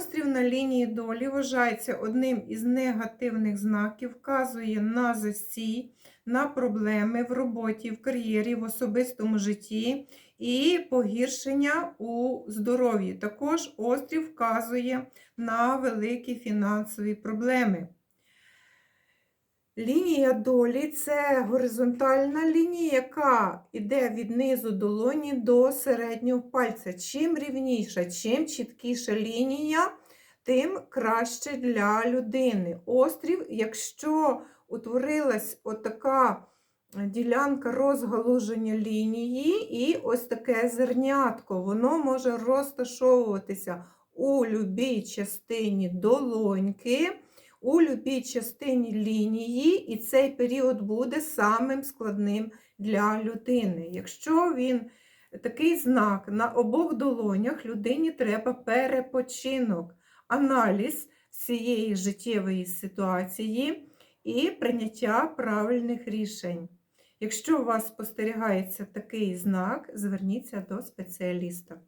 Острів на лінії долі вважається одним із негативних знаків, вказує на засій, на проблеми в роботі, в кар'єрі, в особистому житті і погіршення у здоров'ї. Також острів вказує на великі фінансові проблеми. Лінія долі це горизонтальна лінія, яка йде від низу долоні до середнього пальця. Чим рівніша, чим чіткіша лінія, тим краще для людини. Острів, якщо утворилась отака ділянка розгалуження лінії, і ось таке зернятко, воно може розташовуватися у любій частині долоньки у любій частині лінії, і цей період буде самим складним для людини. Якщо він такий знак на обох долонях, людині треба перепочинок, аналіз всієї життєвої ситуації і прийняття правильних рішень. Якщо у вас спостерігається такий знак, зверніться до спеціаліста.